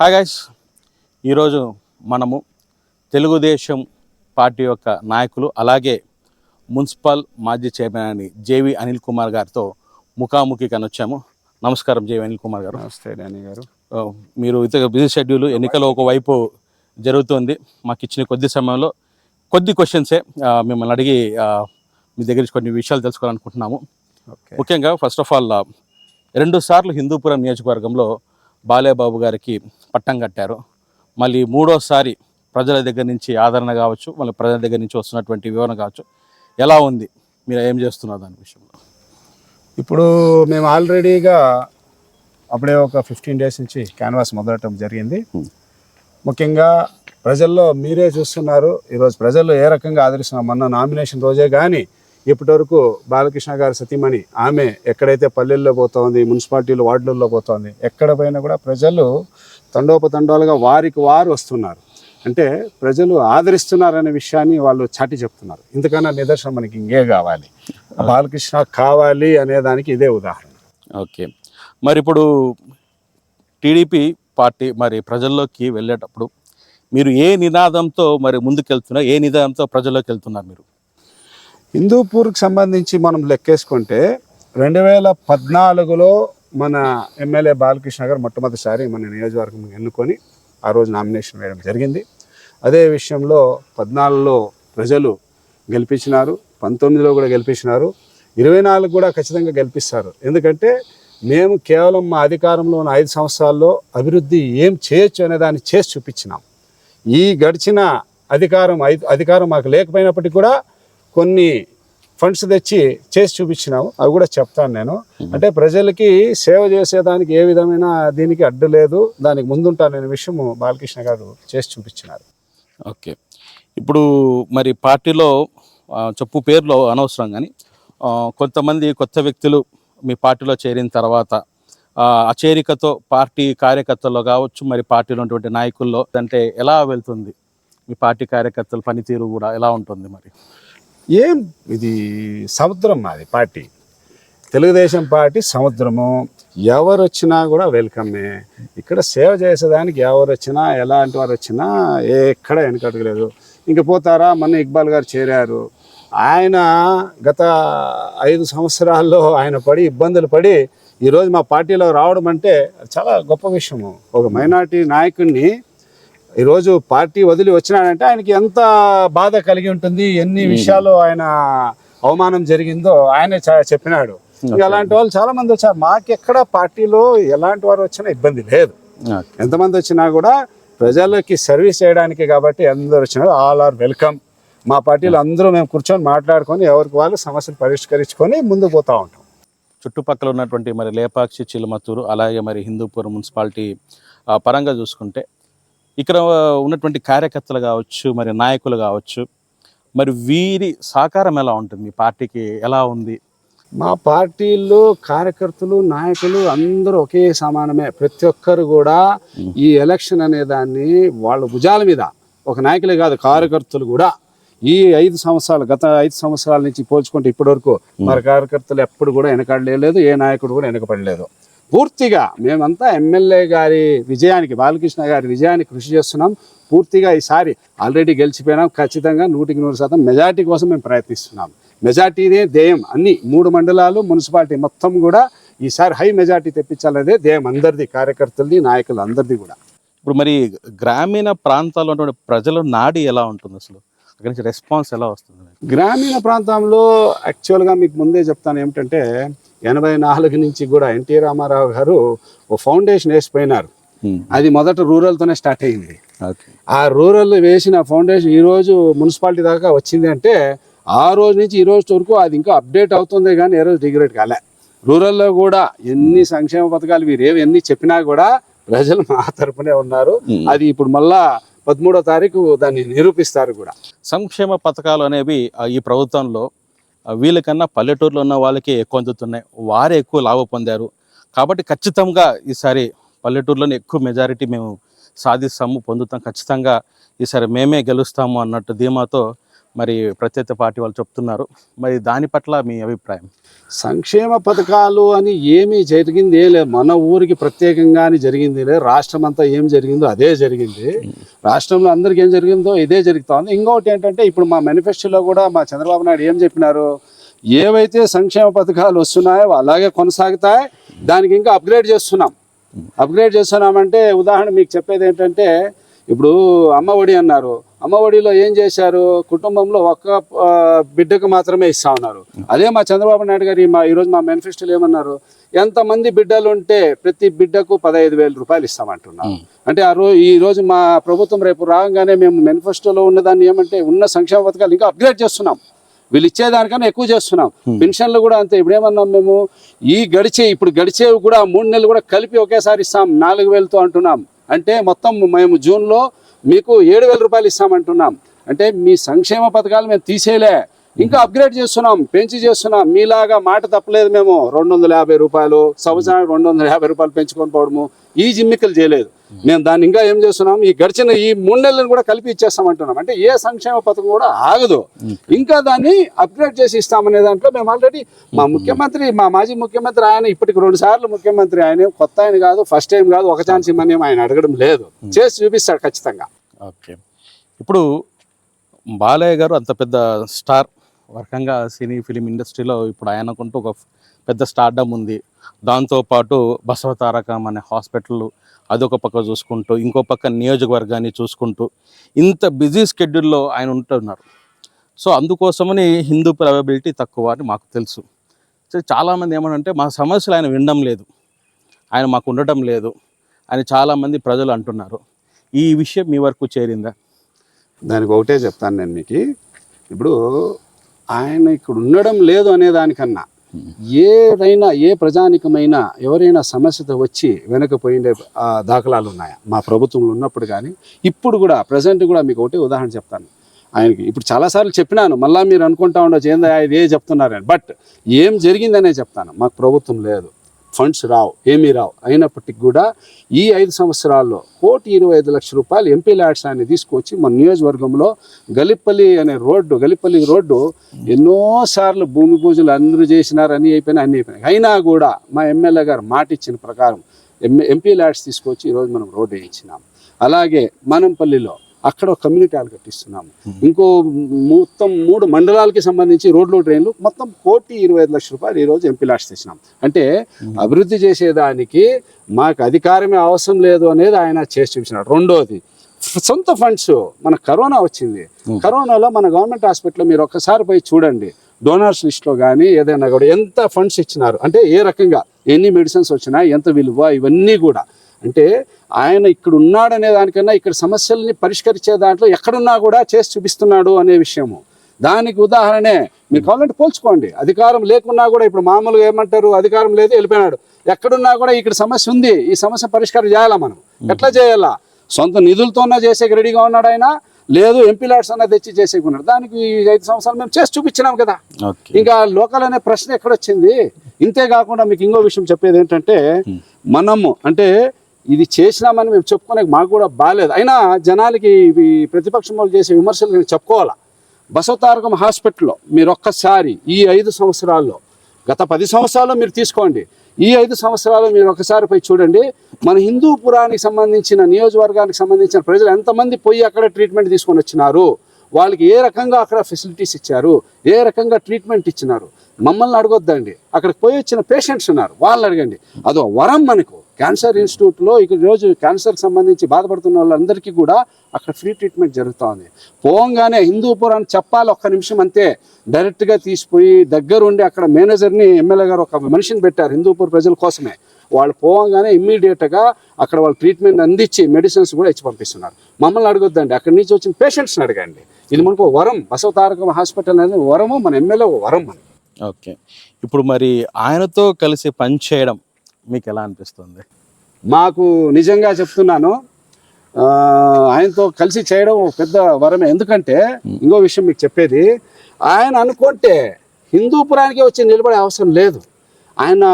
Hi guys ఈరోజు మనము Telugu Desam party యొక్క నాయకులు అలాగే మున్సిపల్ మాజీ చైర్మన్ అని జేవి అనిల్ కుమార్ గారితో ముఖాముఖి కనొచ్చాము. నమస్కారం జేవి అనిల్ కుమార్ గారు. నమస్తే డానీ గారు. మీరు ఇతర బిజీ షెడ్యూల్ ఎన్నికలు ఒకవైపు జరుగుతుంది. మాకు ఇచ్చిన కొద్ది సమయంలో కొద్ది క్వశ్చన్సే మిమ్మల్ని అడిగి మీ దగ్గర నుంచి కొన్ని విషయాలు తెలుసుకోవాలనుకుంటున్నాము. ముఖ్యంగా ఫస్ట్ ఆఫ్ ఆల్ రెండు సార్లు హిందూపురం నియోజకవర్గంలో బాలేబాబు గారికి పట్టం కట్టారు. మళ్ళీ మూడోసారి ప్రజల దగ్గర నుంచి ఆదరణ కావచ్చు మళ్ళీ ప్రజల దగ్గర నుంచి వస్తున్నటువంటి వివరణ కావచ్చు. ఎలా ఉంది? మీరు ఏం చేస్తున్నారు దాని విషయంలో? ఇప్పుడు మేము ఆల్రెడీగా అప్పుడే ఒక ఫిఫ్టీన్ డేస్ నుంచి క్యాన్వాస్ మొదలటం జరిగింది. Hmm. ముఖ్యంగా ప్రజల్లో మీరే చూస్తున్నారు ఈరోజు ప్రజలు ఏ రకంగా ఆదరిస్తున్నారు మొన్న నామినేషన్ రోజే కానీ ఇప్పటి వరకు బాలకృష్ణ గారి సతీమణి ఆమె ఎక్కడైతే పల్లెల్లో పోతోంది మున్సిపాలిటీలు వార్డులలో పోతోంది ఎక్కడ పోయినా కూడా ప్రజలు తండోపతండాలుగా వారికి వారు వస్తున్నారు. అంటే ప్రజలు ఆదరిస్తున్నారనే విషయాన్ని వాళ్ళు చాటి చెప్తున్నారు. ఇంతకన్నా నిదర్శనం మనకి ఇంకే కావాలి. బాలకృష్ణ కావాలి అనే దానికి ఇదే ఉదాహరణ. ఓకే. మరి ఇప్పుడు టీడీపీ పార్టీ మరి ప్రజల్లోకి వెళ్ళేటప్పుడు మీరు ఏ నినాదంతో మరి ముందుకెళ్తున్నారు ఏ నినాదంతో ప్రజల్లోకి వెళ్తున్నారు మీరు? హిందూపూర్కి సంబంధించి మనం లెక్కేసుకుంటే రెండు వేల పద్నాలుగులో మన ఎమ్మెల్యే బాలకృష్ణ గారు మొట్టమొదటిసారి మన నియోజకవర్గం ఎన్నుకొని ఆ రోజు నామినేషన్ వేయడం జరిగింది. అదే విషయంలో పద్నాలుగులో ప్రజలు గెలిపించినారు పంతొమ్మిదిలో కూడా గెలిపించినారు ఇరవై నాలుగు కూడా ఖచ్చితంగా గెలిపిస్తారు. ఎందుకంటే మేము కేవలం మా అధికారంలో ఉన్న ఐదు సంవత్సరాల్లో అభివృద్ధి ఏం చేయొచ్చు అనే దాన్ని చేసి చూపించినాం. ఈ గడిచిన అధికారం ఐదు అధికారం మాకు లేకపోయినప్పటికీ కూడా కొన్ని ఫండ్స్ తెచ్చి చేసి చూపించినాము అవి కూడా చెప్తాను నేను. అంటే ప్రజలకి సేవ చేసేదానికి ఏ విధమైన దీనికి అడ్డు లేదు. దానికి ముందుంటాననే విషయము బాలకృష్ణ గారు చేసి చూపించినారు. ఓకే. ఇప్పుడు మరి పార్టీలో చెప్పు పేర్లో అనవసరం కానీ కొంతమంది కొత్త వ్యక్తులు మీ పార్టీలో చేరిన తర్వాత ఆ ఆ చేరికతో పార్టీ కార్యకర్తల్లో కావచ్చు మరి పార్టీలో ఉన్నటువంటి నాయకుల్లో అంటే ఎలా వెళ్తుంది? మీ పార్టీ కార్యకర్తల పనితీరు కూడా ఎలా ఉంటుంది మరి? ఏం? ఇది సముద్రం మాది పార్టీ. తెలుగుదేశం పార్టీ సముద్రము. ఎవరు వచ్చినా కూడా వెల్కమే. ఇక్కడ సేవ చేసేదానికి ఎవరు వచ్చినా ఎలాంటి వారు వచ్చినా ఎక్కడ వెనకడగలేదు ఇంక పోతారా? మొన్న ఇక్బాల్ గారు చేరారు. ఆయన గత ఐదు సంవత్సరాల్లో ఆయన పడి ఇబ్బందులు పడి ఈరోజు మా పార్టీలో రావడం అంటే చాలా గొప్ప విషయము. ఒక మైనార్టీ నాయకుడిని ఈరోజు పార్టీ వదిలి వచ్చినాడంటే ఆయనకి ఎంత బాధ కలిగి ఉంటుంది ఎన్ని విషయాలు ఆయన అవమానం జరిగిందో ఆయనే చెప్పినాడు. అలాంటి వాళ్ళు చాలా మంది వచ్చారు. మాకెక్కడ పార్టీలో ఎలాంటి వారు వచ్చినా ఇబ్బంది లేదు. ఎంతమంది వచ్చినా కూడా ప్రజలకి సర్వీస్ చేయడానికి కాబట్టి అందరు వచ్చినా ఆల్ ఆర్ వెల్కమ్. మా పార్టీలో అందరూ మేము కూర్చొని మాట్లాడుకొని ఎవరికి వాళ్ళు సమస్యలు పరిష్కరించుకొని ముందుకు పోతా ఉంటాం. చుట్టుపక్కల ఉన్నటువంటి మరి లేపాక్షి చిలుమత్తూరు అలాగే మరి హిందూపురం మున్సిపాలిటీ పరంగా చూసుకుంటే ఇక్కడ ఉన్నటువంటి కార్యకర్తలు కావచ్చు మరి నాయకులు కావచ్చు మరి వీరి సహకారం ఎలా ఉంటుంది? మీ పార్టీకి ఎలా ఉంది? మా పార్టీలో కార్యకర్తలు నాయకులు అందరూ ఒకే సమానమే. ప్రతి ఒక్కరు కూడా ఈ ఎలక్షన్ అనే దాన్ని వాళ్ళ భుజాల మీద ఒక నాయకులే కాదు కార్యకర్తలు కూడా ఈ ఐదు సంవత్సరాలు గత ఐదు సంవత్సరాల నుంచి పోల్చుకుంటే ఇప్పటి వరకు మరి కార్యకర్తలు ఎప్పుడు కూడా వెనకడలేదు ఏ నాయకుడు కూడా వెనకపడలేదు. పూర్తిగా మేమంతా ఎమ్మెల్యే గారి విజయానికి బాలకృష్ణ గారి విజయానికి కృషి చేస్తున్నాం. పూర్తిగా ఈసారి ఆల్రెడీ గెలిచిపోయినాం. ఖచ్చితంగా నూటికి నూరు శాతం మెజార్టీ కోసం మేము ప్రయత్నిస్తున్నాం. మెజార్టీనే ధ్యేయం అన్ని మూడు మండలాలు మున్సిపాలిటీ మొత్తం కూడా ఈసారి హై మెజార్టీ తెప్పించాలనేదే ధ్యేయం అందరిది కార్యకర్తలది నాయకులు అందరిది కూడా. ఇప్పుడు మరి గ్రామీణ ప్రాంతాల్లో ఉన్నటువంటి ప్రజల నాడి ఎలా ఉంటుంది అసలు? అక్కడి నుంచి రెస్పాన్స్ ఎలా వస్తుంది? గ్రామీణ ప్రాంతంలో యాక్చువల్గా మీకు ముందే చెప్తాను ఏమిటంటే ఎనభై నాలుగు నుంచి కూడా ఎన్టీ రామారావు గారు ఓ ఫౌండేషన్ వేసిపోయినారు. అది మొదట రూరల్తోనే స్టార్ట్ అయింది. ఆ రూరల్ వేసిన ఫౌండేషన్ ఈ రోజు మున్సిపాలిటీ దాకా వచ్చింది అంటే ఆ రోజు నుంచి ఈ రోజు వరకు అది ఇంకా అప్డేట్ అవుతుంది కానీ ఏ రోజు డిగ్రేడ్ కాలే. రూరల్లో కూడా ఎన్ని సంక్షేమ పథకాలు ఏవి ఎన్ని చెప్పినా కూడా ప్రజలు మా తరపునే ఉన్నారు. అది ఇప్పుడు మళ్ళా పదమూడో తారీఖు దాన్ని నిరూపిస్తారు కూడా. సంక్షేమ పథకాలు అనేవి ఈ ప్రభుత్వంలో వీళ్ళకన్నా పల్లెటూరులో ఉన్న వాళ్ళకి ఎక్కువ అందుతున్నాయి. వారే ఎక్కువ లాభం పొందారు. కాబట్టి ఖచ్చితంగా ఈసారి పల్లెటూరులోనే ఎక్కువ మెజారిటీ మేము సాధిస్తాము పొందుతాం. ఖచ్చితంగా ఈసారి మేమే గెలుస్తాము అన్నట్టు ధీమాతో మరి ప్రత్యర్థి పార్టీ వాళ్ళు చెప్తున్నారు. మరి దాని పట్ల మీ అభిప్రాయం? సంక్షేమ పథకాలు అని ఏమీ జరిగింది లేదు మన ఊరికి ప్రత్యేకంగానే జరిగింది లేదు రాష్ట్రం అంతా ఏం జరిగిందో అదే జరిగింది. రాష్ట్రంలో అందరికి ఏం జరిగిందో ఇదే జరుగుతోంది. ఇంకొకటి ఏంటంటే ఇప్పుడు మా మేనిఫెస్టోలో కూడా మా చంద్రబాబు నాయుడు ఏం చెప్పినారు? ఏవైతే సంక్షేమ పథకాలు వస్తున్నాయో అలాగే కొనసాగుతాయి. దానికి ఇంకా అప్గ్రేడ్ చేస్తున్నాం. అప్గ్రేడ్ చేస్తున్నామంటే ఉదాహరణ మీకు చెప్పేది ఏంటంటే ఇప్పుడు అమ్మ ఒడి అన్నారు. అమ్మ ఒడిలో ఏం చేశారు? కుటుంబంలో ఒక్క బిడ్డకు మాత్రమే ఇస్తా ఉన్నారు. అదే మా చంద్రబాబు నాయుడు గారు ఈ మా ఈరోజు మా మేనిఫెస్టోలో ఏమన్నారు? ఎంతమంది బిడ్డలు ఉంటే ప్రతి బిడ్డకు పదహైదు వేల రూపాయలు ఇస్తామంటున్నారు. అంటే ఆ రోజు ఈ రోజు మా ప్రభుత్వం రేపు రాగానే మేము మేనిఫెస్టోలో ఉన్నదాన్ని ఏమంటే ఉన్న సంక్షేమ పథకాలు ఇంకా అప్గ్రేడ్ చేస్తున్నాం. వీళ్ళు ఇచ్చేదానికన్నా ఎక్కువ చేస్తున్నాం. పెన్షన్లు కూడా అంతే. ఇప్పుడు ఏమన్నాం మేము? ఈ గడిచే ఇప్పుడు గడిచేవి కూడా మూడు నెలలు కూడా కలిపి ఒకేసారి ఇస్తాం. నాలుగు వేలతో అంటున్నాం. అంటే మొత్తం మేము జూన్లో మీకు ఏడు వేల రూపాయలు ఇస్తామంటున్నాం. అంటే మీ సంక్షేమ పథకాలు మేము తీసేయలే. ఇంకా అప్గ్రేడ్ చేస్తున్నాం పెంచి చేస్తున్నాం. మీలాగా మాట తప్పలేదు మేము. రెండు వందల యాభై రూపాయలు సంవత్సరానికి రెండు వందల యాభై రూపాయలు పెంచుకొని పోవడము ఈ జిమ్మికలు చేయలేదు. మేము దాన్ని ఇంకా ఏం చేస్తున్నాం? ఈ గడిచిన ఈ మూడు నెలలను కూడా కలిపి ఇచ్చేస్తామంటున్నాం. అంటే ఏ సంక్షేమ పథకం కూడా ఆగదు. ఇంకా దాన్ని అప్గ్రేడ్ చేసి ఇస్తామనే దాంట్లో మేము ఆల్రెడీ మా ముఖ్యమంత్రి మా మాజీ ముఖ్యమంత్రి ఆయన ఇప్పటికి రెండు సార్లు ముఖ్యమంత్రి ఆయన కొత్త ఆయన కాదు ఫస్ట్ టైం కాదు ఒక ఛాన్స్ ఇమ్మని ఆయన అడగడం లేదు. చేసి చూపిస్తాడు ఖచ్చితంగా. ఓకే. ఇప్పుడు బాలయ్య గారు అంత పెద్ద స్టార్ వర్గంగా సినీ ఫిలిం ఇండస్ట్రీలో ఇప్పుడు ఆయనకుంటూ ఒక పెద్ద స్టార్డమ్ ఉంది. దాంతోపాటు బసవతారకం అనే హాస్పిటల్ అదొక పక్క చూసుకుంటూ ఇంకో పక్క నియోజకవర్గాన్ని చూసుకుంటూ ఇంత బిజీ స్కెడ్యూల్లో ఆయన ఉంటున్నారు. సో అందుకోసమని హిందూ ప్రవబిలిటీ తక్కువ అని మాకు తెలుసు. సో చాలామంది ఏమనంటే మా సమస్యలు ఆయన వినడం లేదు. ఆయన మాకు ఉండటం లేదు అని చాలామంది ప్రజలు అంటున్నారు. ఈ విషయం మీ వరకు చేరిందా? దానికి ఒకటే చెప్తాను నేను మీకు. ఇప్పుడు ఆయన ఇక్కడ ఉండడం లేదు అనే దానికన్నా ఏదైనా ఏ ప్రజానికమైనా ఎవరైనా సమస్యతో వచ్చి వెనకపోయిండే దాఖలాలు ఉన్నాయా? మా ప్రభుత్వంలో ఉన్నప్పుడు కానీ ఇప్పుడు కూడా ప్రజెంట్ కూడా మీకు ఒకటి ఉదాహరణ చెప్తాను. ఆయనకి ఇప్పుడు చాలాసార్లు చెప్పినాను మళ్ళీ మీరు అనుకుంటా ఉండొచ్చు ఏందా ఇది ఏ చెప్తున్నారని. బట్ ఏం జరిగిందనే చెప్తాను. మాకు ప్రభుత్వం లేదు. ఫండ్స్ రావు ఏమీ రావు. అయినప్పటికీ కూడా ఈ ఐదు సంవత్సరాల్లో కోటి ఇరవై ఐదు లక్షల రూపాయలు ఎంపీ ల్యాడ్స్ ఆయన తీసుకొచ్చి మన నియోజకవర్గంలో గలిపల్లి అనే రోడ్డు గలిపల్లి రోడ్డు ఎన్నోసార్లు భూమి పూజలు అందరూ చేసినారు అన్నీ అయిపోయినాయి అన్నీ అయిపోయినాయి. అయినా కూడా మా ఎమ్మెల్యే గారు మాట ఇచ్చిన ప్రకారం ఎంపీ ల్యాడ్స్ తీసుకొచ్చి ఈరోజు మనం రోడ్డు వేయించినాం. అలాగే మనంపల్లిలో అక్కడ ఒక కమ్యూనిటీ హాల్ కట్టిస్తున్నాము. ఇంకో మొత్తం మూడు మండలాలకి సంబంధించి రోడ్లు ట్రైన్లు మొత్తం కోటి ఇరవై ఐదు లక్షల రూపాయలు ఈరోజు ఎంపీ లాడ్స్ తెచ్చినాం. అంటే అభివృద్ధి చేసేదానికి మాకు అధికారమే అవసరం లేదు అనేది ఆయన చేసి చూపించినాడు. రెండోది సొంత ఫండ్స్ మన కరోనా వచ్చింది. కరోనాలో మన గవర్నమెంట్ హాస్పిటల్లో మీరు ఒక్కసారి పోయి చూడండి. డోనర్స్ లిస్ట్లో కానీ ఏదైనా కూడా ఎంత ఫండ్స్ ఇచ్చినారు? అంటే ఏ రకంగా ఎన్ని మెడిసిన్స్ వచ్చినాయి ఎంత విలువ ఇవన్నీ కూడా అంటే ఆయన ఇక్కడ ఉన్నాడనే దానికన్నా ఇక్కడ సమస్యల్ని పరిష్కరించే దాంట్లో ఎక్కడున్నా కూడా చేసి చూపిస్తున్నాడు అనే విషయము. దానికి ఉదాహరణే మీరు కావాలంటే పోల్చుకోండి. అధికారం లేకున్నా కూడా ఇప్పుడు మామూలుగా ఏమంటారు అధికారం లేదు వెళ్ళిపోయినాడు. ఎక్కడున్నా కూడా ఇక్కడ సమస్య ఉంది ఈ సమస్య పరిష్కారం చేయాలా మనం? ఎట్లా చేయాలా? సొంత నిధులతోనే చేసే రెడీగా ఉన్నాడు ఆయన లేదు ఎంపీ లాడ్స్ అన్న తెచ్చి చేసేకున్నాడు దానికి ఈ ఐదు సంవత్సరాలు మేము చేసి చూపించినాం కదా. ఇంకా లోకల్ అనే ప్రశ్న ఎక్కడొచ్చింది? ఇంతే కాకుండా మీకు ఇంకో విషయం చెప్పేది ఏంటంటే మనము అంటే ఇది చేసినామని మేము చెప్పుకునే మాకు కూడా బాగాలేదు అయినా జనాలకి ఇవి ప్రతిపక్షం వాళ్ళు చేసే విమర్శలు నేను చెప్పుకోవాలా? బసవతారకం హాస్పిటల్లో మీరు ఒక్కసారి ఈ ఐదు సంవత్సరాల్లో గత పది సంవత్సరాల్లో మీరు తీసుకోండి. ఈ ఐదు సంవత్సరాలు మీరు ఒకసారి పోయి చూడండి. మన హిందూపురానికి సంబంధించిన నియోజకవర్గానికి సంబంధించిన ప్రజలు ఎంతమంది పోయి అక్కడ ట్రీట్మెంట్ తీసుకొని వచ్చినారు? వాళ్ళకి ఏ రకంగా అక్కడ ఫెసిలిటీస్ ఇచ్చారు? ఏ రకంగా ట్రీట్మెంట్ ఇచ్చినారు? మమ్మల్ని అడగొద్దండి. అక్కడికి పోయి వచ్చిన పేషెంట్స్ ఉన్నారు. వాళ్ళని అడగండి. అదో వరం మనకు. క్యాన్సర్ ఇన్స్టిట్యూట్లో ఇక్కడ రోజు క్యాన్సర్కి సంబంధించి బాధపడుతున్న వాళ్ళందరికీ కూడా అక్కడ ఫ్రీ ట్రీట్మెంట్ జరుగుతోంది. పోగానే హిందూపూర్ అని చెప్పాలి ఒక్క నిమిషం అంతే. డైరెక్ట్గా తీసిపోయి దగ్గరుండి అక్కడ మేనేజర్ని ఎమ్మెల్యే గారు ఒక మనిషిని పెట్టారు హిందూపూర్ ప్రజల కోసమే. వాళ్ళు పోగానే ఇమ్మీడియట్గా అక్కడ వాళ్ళు ట్రీట్మెంట్ అందించి మెడిసిన్స్ కూడా ఇచ్చి పంపిస్తున్నారు. మమ్మల్ని అడగొద్దండి. అక్కడి నుంచి వచ్చిన పేషెంట్స్ని అడగండి. ఇది మనకు వరం. బసవతారకం హాస్పిటల్ అనేది వరము మన ఎమ్మెల్యే వరం మనకి. ఓకే. ఇప్పుడు మరి ఆయనతో కలిసి పని చేయడం మీకు ఎలా అనిపిస్తుంది? మాకు నిజంగా చెప్తున్నాను ఆయనతో కలిసి చేయడం పెద్ద వరమే. ఎందుకంటే ఇంకో విషయం మీకు చెప్పేది ఆయన అనుకుంటే హిందూపురానికి వచ్చి నిలబడే అవసరం లేదు. ఆయన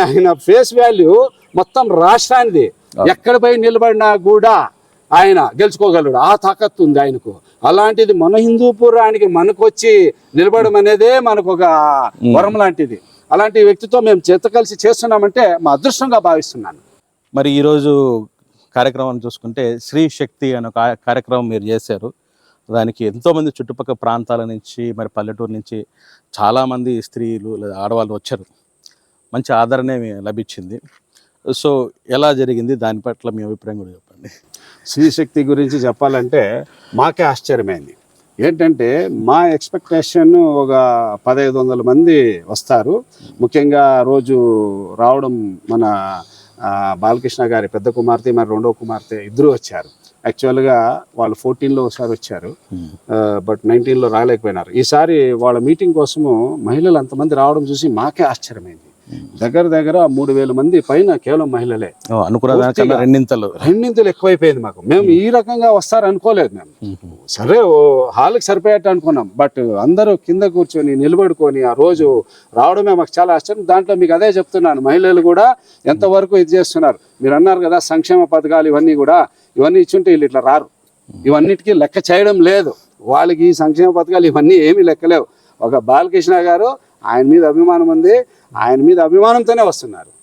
ఆయన ఫేస్ వాల్యూ మొత్తం రాష్ట్రానిది. ఎక్కడ పోయి నిలబడినా కూడా ఆయన గెలుచుకోగలడు. ఆ తాకత్తు ఉంది ఆయనకు. అలాంటిది మన హిందూపురానికి మనకు వచ్చి నిలబడడం అనేదే మనకు ఒక వరం లాంటిది. అలాంటి వ్యక్తితో మేము చేత కలిసి చేస్తున్నామంటే మా అదృష్టంగా భావిస్తున్నాను. మరి ఈరోజు కార్యక్రమాన్ని చూసుకుంటే స్త్రీ శక్తి అనే ఒక కార్యక్రమం మీరు చేశారు. దానికి ఎంతోమంది చుట్టుపక్కల ప్రాంతాల నుంచి మరి పల్లెటూరు నుంచి చాలామంది స్త్రీలు లేదా ఆడవాళ్ళు వచ్చారు. మంచి ఆదరణ లభించింది. సో ఎలా జరిగింది? దాని పట్ల మీ అభిప్రాయం కూడా చెప్పండి. శ్రీశక్తి గురించి చెప్పాలంటే మాకే ఆశ్చర్యమైంది. ఏంటంటే మా ఎక్స్పెక్టేషన్ ఒక పదహైదు వందల మంది వస్తారు. ముఖ్యంగా రోజు రావడం మన బాలకృష్ణ గారి పెద్ద కుమార్తె మరి రెండో కుమార్తె ఇద్దరు వచ్చారు. యాక్చువల్గా వాళ్ళు ఫోర్టీన్లో ఒకసారి వచ్చారు. బట్ నైన్టీన్లో రాలేకపోయినారు. ఈసారి వాళ్ళ మీటింగ్ కోసము మహిళలు అంతమంది రావడం చూసి మాకే ఆశ్చర్యమైంది. దగ్గర దగ్గర మూడు వేల మంది పైన కేవలం మహిళలే. అనుకున్న. రెండింతలు. రెండింతలు ఎక్కువైపోయింది మాకు. మేము ఈ రకంగా వస్తారు అనుకోలేదు మేము. సరే హాల్కి సరిపోయేట్టు అనుకున్నాం. బట్ అందరూ కింద కూర్చొని నిలబడుకొని ఆ రోజు రావడమే మాకు చాలా ఆశ్చర్యం. దాంట్లో మీకు అదే చెప్తున్నాను. మహిళలు కూడా ఎంతవరకు ఇది చేస్తున్నారు? మీరు అన్నారు కదా సంక్షేమ పథకాలు ఇవన్నీ కూడా ఇవన్నీ ఇచ్చుంటే వీళ్ళు ఇట్లా రారు. ఇవన్నిటికీ లెక్క చేయడం లేదు. వాళ్ళకి ఈ సంక్షేమ పథకాలు ఇవన్నీ ఏమీ లెక్కలేవు. ఒక బాలకృష్ణ గారు ఆయన మీద అభిమానం ఉంది. ఆయన మీద అభిమానంతోనే వస్తున్నారు.